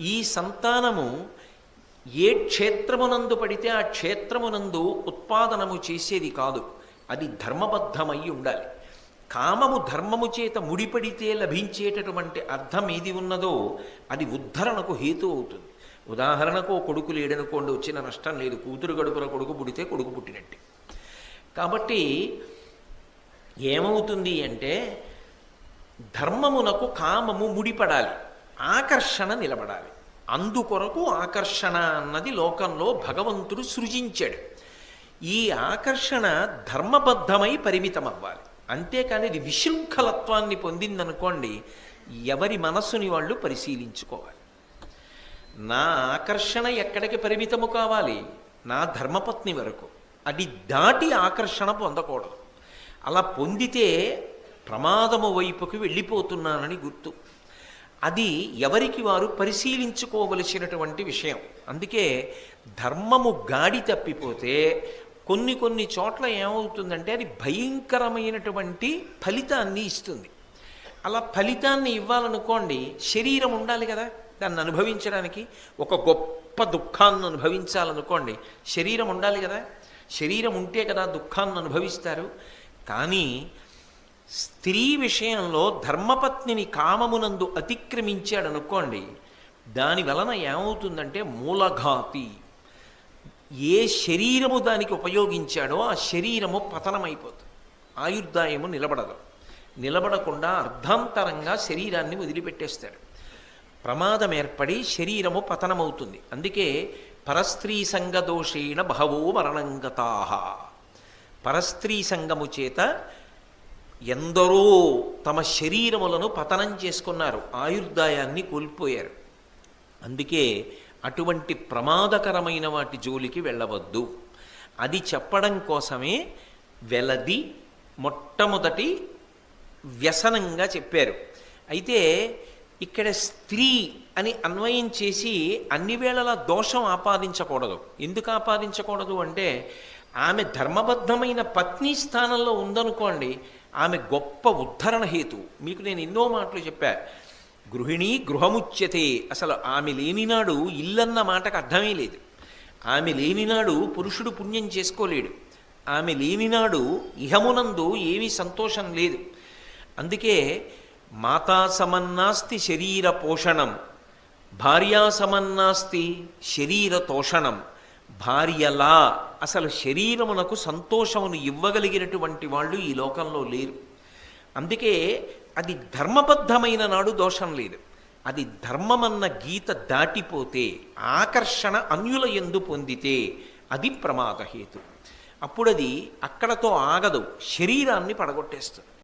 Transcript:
ఈ సంతానము ఏ క్షేత్రమునందు పడితే ఆ క్షేత్రమునందు ఉత్పాదనము చేసేది కాదు. అది ధర్మబద్ధమై ఉండాలి. కామము ధర్మము చేత ముడిపడితే లభించేటటువంటి అర్థం ఏది ఉన్నదో అది ఉద్ధరణకు హేతు అవుతుంది. ఉదాహరణకు కొడుకు లేడనుకోండి వచ్చిన నష్టం లేదు. కూతురు గడుపున కొడుకు పుడితే కొడుకు పుట్టినట్టే. కాబట్టి ఏమవుతుంది అంటే ధర్మమునకు కామము ముడిపడాలి. ఆకర్షణ నిలబడాలి. అందుకొరకు ఆకర్షణ అన్నది లోకంలో భగవంతుడు సృజించాడు. ఈ ఆకర్షణ ధర్మబద్ధమై పరిమితం అవ్వాలి అంతేకాని ఇది విశృంఖలత్వాన్ని పొందిందనుకోండి ఎవరి మనస్సుని వాళ్ళు పరిశీలించుకోవాలి. నా ఆకర్షణ ఎక్కడికి పరిమితము కావాలి? నా ధర్మపత్ని వరకు. అది దాటి ఆకర్షణ పొందకూడదు. అలా పొందితే ప్రమాదము వైపుకి వెళ్ళిపోతున్నానని గుర్తు. అది ఎవరికి వారు పరిశీలించుకోవలసినటువంటి విషయం. అందుకే ధర్మము గాడి తప్పిపోతే కొన్ని కొన్ని చోట్ల ఏమవుతుందంటే అది భయంకరమైనటువంటి ఫలితాన్ని ఇస్తుంది. అలా ఫలితాన్ని ఇవ్వాలనుకోండి శరీరం ఉండాలి కదా దాన్ని అనుభవించడానికి. ఒక గొప్ప దుఃఖాన్ని అనుభవించాలనుకోండి శరీరం ఉండాలి కదా. శరీరం ఉంటే కదా దుఃఖాన్ని అనుభవిస్తారు. కానీ స్త్రీ విషయంలో ధర్మపత్నిని కామమునందు అతిక్రమించాడనుకోండి దాని వలన ఏమవుతుందంటే మూలఘాతి. ఏ శరీరము దానికి ఉపయోగించాడో ఆ శరీరము పతనమైపోతుంది. ఆయుర్దాయము నిలబడదు. నిలబడకుండా అర్ధాంతరంగా శరీరాన్ని వదిలిపెట్టేస్తాడు. ప్రమాదం ఏర్పడి శరీరము పతనమవుతుంది. అందుకే పరస్త్రీ సంగదోషేణ బహవో మరణంగతా. పరస్త్రీ సంగము చేత ఎందరో తమ శరీరములను పతనం చేసుకున్నారు ఆయుర్దాయాన్ని కోల్పోయారు. అందుకే అటువంటి ప్రమాదకరమైన వాటి జోలికి వెళ్ళవద్దు. అది చెప్పడం కోసమే వెలది మొట్టమొదటి వ్యసనంగా చెప్పారు. అయితే ఇక్కడ స్త్రీ అని అన్వయం చేసి అన్ని వేళలా దోషం ఆపాదించకూడదు. ఎందుకు ఆపాదించకూడదు అంటే ఆమె ధర్మబద్ధమైన పత్ని స్థానంలో ఉందనుకోండి ఆమె గొప్ప ఉద్ధరణ హేతు. మీకు నేను ఎన్నో మాటలు చెప్పా. గృహిణి గృహముచ్యతే. అసలు ఆమె లేనినాడు ఇల్లన్న మాటకు అర్థమే లేదు. ఆమె లేనినాడు పురుషుడు పుణ్యం చేసుకోలేడు. ఆమె లేనినాడు ఇహమునందు ఏమీ సంతోషం లేదు. అందుకే మాతా సమన్నాస్తి శరీర పోషణం భార్యా సమన్నాస్తి శరీర తోషణం. భార్యలా అసలు శరీరమునకు సంతోషమును ఇవ్వగలిగినటువంటి వాళ్ళు ఈ లోకంలో లేరు. అందుకే అది ధర్మబద్ధమైన నాడు దోషం లేదు. అది ధర్మమన్న గీత దాటిపోతే ఆకర్షణ అన్యుల ఎందు పొందితే అది ప్రమాదహేతు. అప్పుడది అక్కడతో ఆగదు శరీరాన్ని పడగొట్టేస్తుంది.